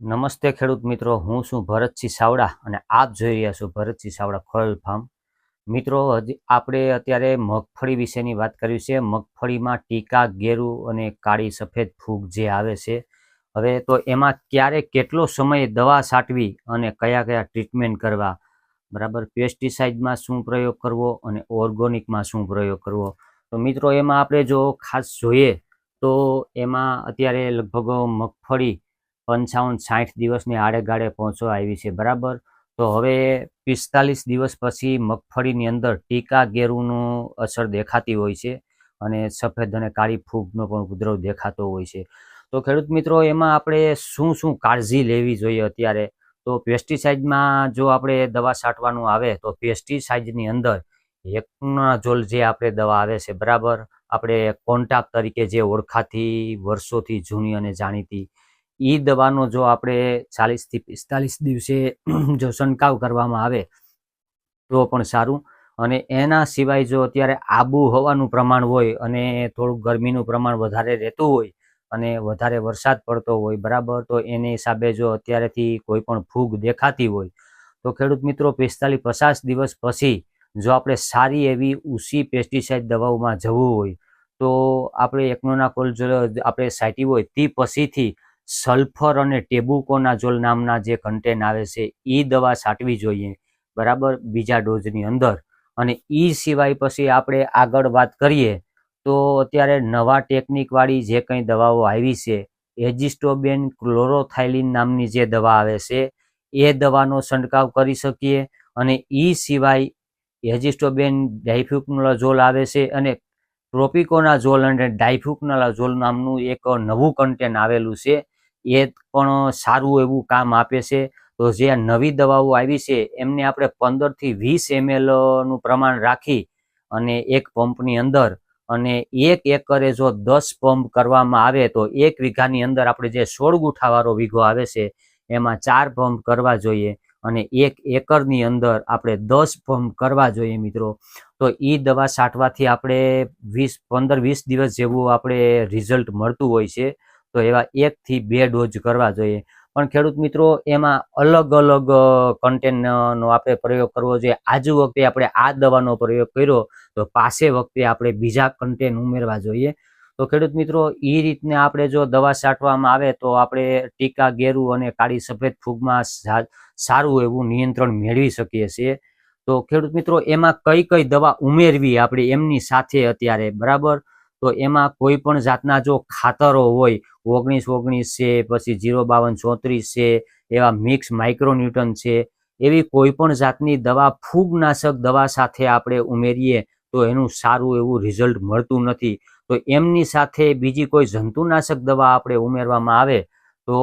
નમસ્તે ખેડૂત મિત્રો, હું છું ભરતસિંહ સાવડા અને આપ જોઈ રહ્યા છો ભરતસિંહ સાવડા ફળ ફાર્મ. મિત્રો, હજી આપણે અત્યારે મગફળી વિશેની વાત કરી છે. મગફળીમાં ટીકા, ગેરું અને કાળી સફેદ ફૂગ જે આવે છે. હવે તો એમાં ક્યારે કેટલો સમય દવા છાંટવી અને કયા કયા ટ્રીટમેન્ટ કરવા? બરાબર, પેસ્ટિસાઇડમાં શું પ્રયોગ કરવો અને ઓર્ગોનિકમાં શું પ્રયોગ કરવો? તો મિત્રો, એમાં આપણે જો ખાસ જોઈએ તો એમાં અત્યારે લગભગ મગફળી પંચાવન સાઠ દિવસની આડેગાળે પહોંચવા આવી છે, બરાબર? તો હવે પિસ્તાલીસ દિવસ પછી મગફળીની અંદર ટીકા ગેરુનું અસર દેખાતી હોય છે અને સફેદ અને કાળી ફૂગનો પણ ઉપદ્રવ દેખાતો હોય છે. તો ખેડૂત મિત્રો, એમાં આપણે શું શું કાળજી લેવી જોઈએ અત્યારે? તો પેસ્ટિસાઇડમાં જો આપણે દવા છાંટવાનું આવે, તો પેસ્ટિસાઇડની અંદર એકનાઝોલ જે આપણે દવા આવે છે, બરાબર? આપણે કોન્ટાપ તરીકે જે ઓળખાતી વર્ષોથી જૂની અને જાણીતી એ દવાનો જો આપણે ચાલીસથી પિસ્તાલીસ દિવસે જો છંટકાવ કરવામાં આવે, તો પણ સારું. અને એના સિવાય જો અત્યારે આબોહવાનું પ્રમાણ હોય અને થોડુંક ગરમીનું પ્રમાણ વધારે રહેતું હોય અને વધારે વરસાદ પડતો હોય, બરાબર, તો એને હિસાબે જો અત્યારેથી કોઈ પણ ફૂગ દેખાતી હોય, તો ખેડૂત મિત્રો પિસ્તાલીસ પચાસ દિવસ પછી જો આપણે સારી એવી ઊંચી પેસ્ટિસાઇડ દવાઓમાં જવું હોય, તો આપણે એકનોનાકોલ જો આપણે સાઈટી હોય, તે પછીથી સલ્ફર અને ટેબુકોનાઝોલ નામના જે કન્ટેન આવે છે એ દવા છાંટવી જોઈએ, બરાબર? બીજા ડોઝની અંદર. અને એ સિવાય પછી આપણે આગળ વાત કરીએ, તો અત્યારે નવા ટેકનિકવાળી જે કંઈ દવાઓ આવી છે, એજિસ્ટોબેન ક્લોરોથાઇલિન નામની જે દવા આવે છે, એ દવાનો છંટકાવ કરી શકીએ. અને એ સિવાય એજિસ્ટોબેન ડાયફ્યુકનોલાઝોલ આવે છે અને ટ્રોપિકોનાઝોલ અને ડાયફ્યુકનોલાઝોલ નામનું એક નવું કન્ટેન આવેલું છે એ પણ સારું એવું કામ આપે છે. તો જે નવી દવાઓ આવી છે, એમને આપણે પંદરથી વીસ એમએલનું પ્રમાણ રાખી અને એક પંપની અંદર અને એક એકરે જો દસ પંપ કરવામાં આવે તો એક વીઘાની અંદર આપણે જે સોળ ગુઠાવાળો વીઘો આવે છે, એમાં ચાર પંપ કરવા જોઈએ અને એક એકરની અંદર આપણે દસ પંપ કરવા જોઈએ મિત્રો. તો એ દવા છાંટવાથી આપણે વીસ, પંદર, વીસ દિવસ જેવું આપણે રિઝલ્ટ મળતું હોય છે. તો એવા એકથી બે ડોઝ કરવા જોઈએ. પણ ખેડૂત મિત્રો, એમાં અલગ અલગ કન્ટેનનો આપણે પ્રયોગ કરવો જોઈએ. આજુ વખતે આપણે આ દવાનો પ્રયોગ કર્યો, તો પાસે વખતે આપણે બીજા કન્ટેન ઉમેરવા જોઈએ. તો ખેડૂત મિત્રો એ રીતને આપણે જો દવા છાંટવામાં આવે, તો આપણે ટીકા, ગેરું અને કાળી સફેદ ફૂગમાં સારું એવું નિયંત્રણ મેળવી શકીએ છીએ. તો ખેડૂત મિત્રો, એમાં કઈ કઈ દવા ઉમેરવી આપણે એમની સાથે અત્યારે, બરાબર? તો એમાં કોઈ પણ જાતના જો ખાતરો હોય, ઓગણીસ ઓગણીસ છે, પછી જીરો બાવન ચોત્રીસ છે, એવા મિક્સ માઇક્રોન્યુટન છે, એવી કોઈ પણ જાતની દવા, ફૂગનાશક દવા સાથે આપણે ઉમેરીએ તો એનું સારું એવું રિઝલ્ટ મળતું નથી. તો એમની સાથે બીજી કોઈ જંતુનાશક દવા આપણે ઉમેરવામાં આવે તો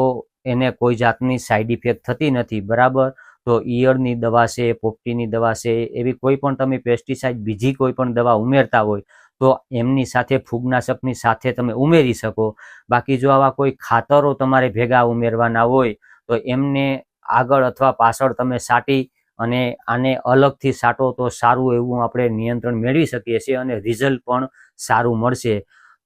એને કોઈ જાતની સાઈડ ઇફેક્ટ થતી નથી, બરાબર? તો ઈયળની દવા છે, પોપટીની દવા છે, એવી કોઈ પણ તમે પેસ્ટિસાઇડ બીજી કોઈ પણ દવા ઉમેરતા હોય તો એમની સાથે ફૂગનાશકની સાથે તમે ઉમેરી શકો. બાકી જો આવા કોઈ ખાતરો તમારે ભેગા ઉમેરવાના હોય, તો એમને આગળ અથવા પાછળ તમે સાટી અને આને અલગથી સાટો તો સારું એવું આપણે નિયંત્રણ મેળવી શકીએ છીએ અને રિઝલ્ટ પણ સારું મળશે.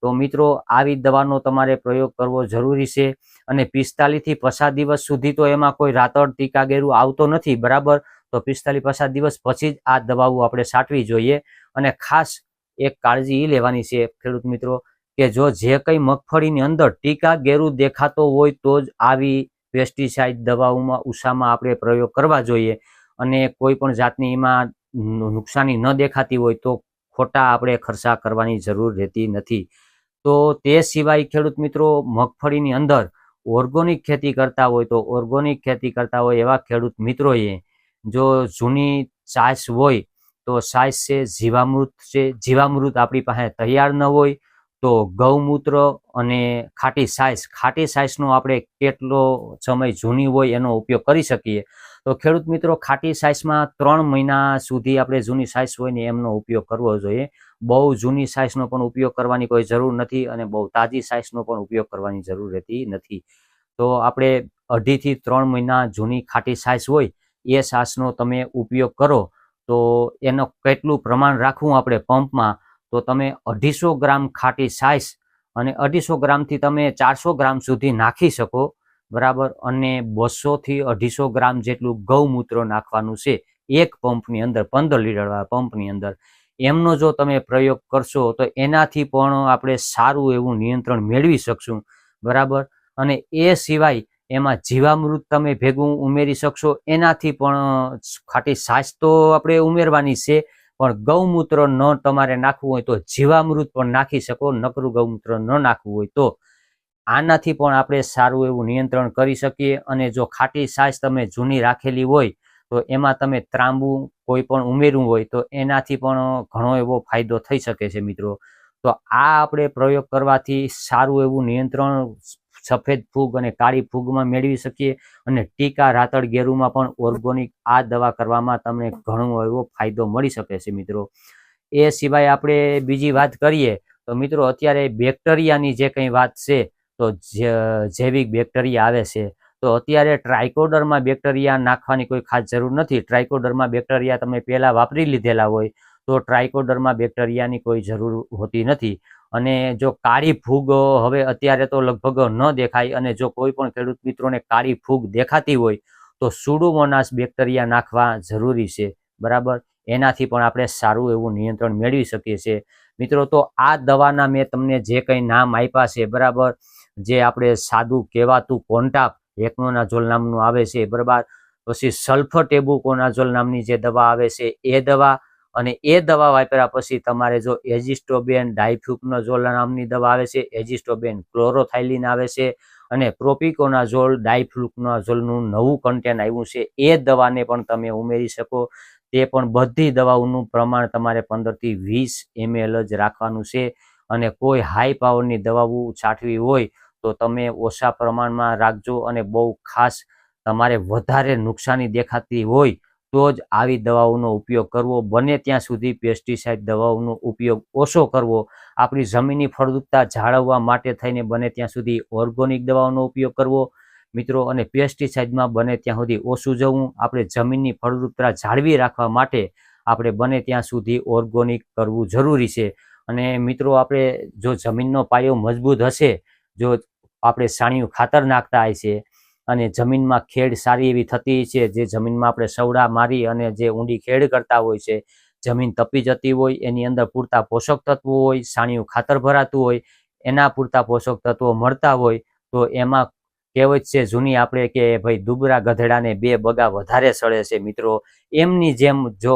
તો મિત્રો, આવી દવાનો તમારે પ્રયોગ કરવો જરૂરી છે અને પિસ્તાલીસથી પચાસ દિવસ સુધી તો એમાં કોઈ રાતળ ટીકા, ગેરું આવતો નથી, બરાબર? તો પિસ્તાલીસ, પચાસ દિવસ પછી જ આ દવાઓ આપણે સાટવી જોઈએ અને ખાસ એક કાળજી લેવાની છે, ખેડૂત મિત્રો, કે જો જે કંઈ મગફળીની અંદર ટીકા ગેરું દેખાતો હોય તો જ આવી પેસ્ટિસાઇડ દવાઓમાં, ઉષામાં આપણે પ્રયોગ કરવા જોઈએ. અને કોઈ પણ જાતની એમાં નુકસાની ન દેખાતી હોય તો ખોટા આપણે ખર્ચા કરવાની જરૂર રહેતી નથી. તો તે સિવાય ખેડૂત મિત્રો, મગફળીની અંદર ઓર્ગોનિક ખેતી કરતા હોય તો ઓર્ગોનિક ખેતી કરતા હોય એવા ખેડૂત મિત્રોએ જો જૂની ચાસ હોય તો સાઈઝ છે, જીવામૃત છે. જીવામૃત આપણી પાસે તૈયાર ન હોય તો ગૌમૂત્ર અને ખાટી સાઇઝ ખાટી સાઈઝનો આપણે કેટલો સમય જૂની હોય એનો ઉપયોગ કરી શકીએ. તો ખેડૂત મિત્રો, ખાટી સાઈઝમાં ત્રણ મહિના સુધી આપણે જૂની સાઇઝ હોય ને એમનો ઉપયોગ કરવો જોઈએ. બહુ જૂની સાઇઝનો પણ ઉપયોગ કરવાની કોઈ જરૂર નથી અને બહુ તાજી સાઇઝનો પણ ઉપયોગ કરવાની જરૂર રહેતી નથી. તો આપણે અઢીથી ત્રણ મહિના જૂની ખાટી સાઇઝ હોય એ સાસનો તમે ઉપયોગ કરો. તો એનો કેટલું પ્રમાણ રાખવું આપણે પંપમાં? તો તમે અઢીસો ગ્રામ ખાટી સાઈઝ અને અઢીસો ગ્રામથી તમે ચારસો ગ્રામ સુધી નાખી શકો, બરાબર? અને બસોથી અઢીસો ગ્રામ જેટલું ગૌમૂત્ર નાખવાનું છે એક પંપની અંદર, પંદર લીટરવાળા પંપની અંદર. એમનો જો તમે પ્રયોગ કરશો તો એનાથી પણ આપણે સારું એવું નિયંત્રણ મેળવી શકશું, બરાબર? અને એ સિવાય એમાં જીવામૃત તમે ભેગું ઉમેરી શકશો, એનાથી પણ ખાટી છાશ તો આપણે ઉમેરવાની છે, પણ ગૌમૂત્ર ન તમારે નાખવું હોય તો જીવામૃત પણ નાખી શકો, નકરું ગૌમૂત્ર ન નાખવું હોય તો. આનાથી પણ આપણે સારું એવું નિયંત્રણ કરી શકીએ અને જો ખાટી છાશ તમે જૂની રાખેલી હોય, તો એમાં તમે ત્રાંબુ કોઈ પણ ઉમેરવું હોય તો એનાથી પણ ઘણો એવો ફાયદો થઈ શકે છે મિત્રો. તો આ આપણે પ્રયોગ કરવાથી સારું એવું નિયંત્રણ સફેદ ફૂગ અને કાળી ફૂગમાં મેળવી શકીએ અને ટીકા રાતળ ગેરુમાં પણ ઓર્ગોનિક આ દવા કરવામાં તમને ઘણો એવો ફાયદો મળી શકે છે મિત્રો. એ સિવાય આપણે બીજી વાત કરીએ, તો મિત્રો અત્યારે બેક્ટેરિયાની જે કંઈ વાત છે, તો જૈવિક બેક્ટેરિયા આવે છે. તો અત્યારે ટ્રાયકોડરમાં બેક્ટેરિયા નાખવાની કોઈ ખાસ જરૂર નથી. ટ્રાયકોડરમાં બેક્ટેરિયા તમે પહેલાં વાપરી લીધેલા હોય, તો ટ્રાયકોડરમાં બેક્ટેરિયાની કોઈ જરૂર હોતી નથી. અને જો કાળી ફૂગ હવે અત્યારે તો લગભગ ન દેખાય અને જો કોઈ પણ ખેડૂત મિત્રોને કાળી ફૂગ દેખાતી હોય, તો સુડુમોનાસ બેક્ટેરિયા નાખવા જરૂરી છે. બરાબર? એનાથી પણ આપણે સારું એવું નિયંત્રણ મેળવી શકીએ છીએ. મિત્રો, તો આ દવાના મેં તમને જે કંઈ નામ આપ્યા છે, બરાબર? જે આપણે સાદું કહેવાતું કોન્ટાપ હેકનોનાઝોલ નામનું આવે છે, બરાબર? પછી સલ્ફર ટેબુકોનાઝોલ નામની જે દવા આવે છે, એ દવા અને એ દવા વાપર્યા પછી તમારે જો એજિસ્ટોબેન ડાયફ્યુકનોઝોલ નામની દવા આવે છે, એજિસ્ટોબેન ક્લોરોથાઇલિન આવે છે અને પ્રોપિકોનાઝોલ ડાયફ્લુકનાઝોલનું નવું કન્ટેન આવ્યું છે, એ દવાને પણ તમે ઉમેરી શકો. તે પણ બધી દવાઓનું પ્રમાણ તમારે પંદરથી વીસ એમએલ જ રાખવાનું છે અને કોઈ હાઈ પાવરની દવાઓ છાંટવી હોય તો તમે ઓછા પ્રમાણમાં રાખજો અને બહુ ખાસ તમારે વધારે નુકસાની દેખાતી હોય તો જ આવી દવાઓનો ઉપયોગ કરવો. બને ત્યાં સુધી પેસ્ટિસાઇડ દવાઓનો ઉપયોગ ઓછો કરવો. આપણી જમીનની ફળદ્રુપતા જાળવવા માટે થઈને બને ત્યાં સુધી ઓર્ગોનિક દવાઓનો ઉપયોગ કરવો. મિત્રો, અને પેસ્ટિસાઇડમાં બને ત્યાં સુધી ઓછું જવું. આપણે જમીનની ફળદ્રુપતા જાળવી રાખવા માટે આપણે બને ત્યાં સુધી ઓર્ગોનિક કરવું જરૂરી છે. અને મિત્રો, આપણે જો જમીનનો પાયો મજબૂત હશે, જો આપણે સાણિયું ખાતર નાખતા હોય છે અને જમીનમાં ખેડ સારી એવી થતી છે, જે જમીનમાં આપણે સવડા મારી અને જે ઊંડી ખેડ કરતા હોય છે, જમીન તપી જતી હોય, એની અંદર પૂરતા પોષક તત્વો હોય, સાણિયું ખાતર ભરાતું હોય, એના પૂરતા પોષક તત્વો મળતા હોય, તો એમાં કહેવત છે, જૂની આપણે કે ભાઈ દુબરા ગધેડાને બે બગા વધારે સળે છે મિત્રો. એમની જેમ જો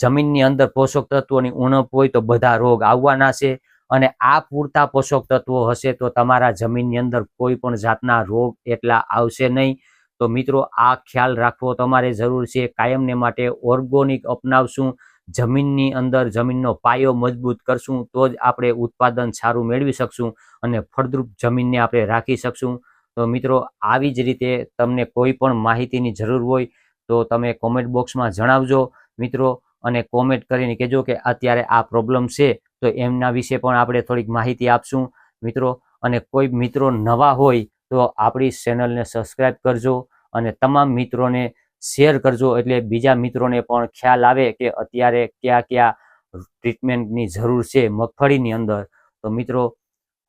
જમીનની અંદર પોષક તત્વોની ઉણપ હોય તો બધા રોગ આવવાના છે અને આ પૂરતા પોષક તત્વો હશે તો તમારા જમીનની અંદર કોઈ પણ જાતના રોગ એટલા આવશે નહીં. તો મિત્રો, આ ખ્યાલ રાખવો તમારે જરૂર છે. કાયમને માટે ઓર્ગોનિક અપનાવશું. જમીનની અંદર જમીનનો પાયો મજબૂત કરશું તો જ આપણે ઉત્પાદન સારું મેળવી શકશું અને ફળદ્રુપ જમીનને આપણે રાખી શકશું. તો મિત્રો, આવી જ રીતે તમને કોઈ પણ માહિતીની જરૂર હોય તો તમે કોમેન્ટ બોક્સમાં જણાવજો મિત્રો અને કોમેન્ટ કરીને કહેજો કે અત્યારે આ પ્રોબ્લેમ છે. તો એમના વિશે પણ આપણે થોડીક માહિતી આપશું. મિત્રો, અને કોઈ મિત્રો નવા હોય તો આપણી ચેનલને સબસ્ક્રાઈબ કરજો અને તમામ મિત્રોને શેર કરજો. એટલે બીજા મિત્રોને પણ ખ્યાલ આવે કે અત્યારે કયા કયા ટ્રીટમેન્ટની જરૂર છે મગફળીની અંદર. તો મિત્રો,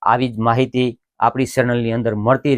આવી જ માહિતી આપણી ચેનલની અંદર મળતી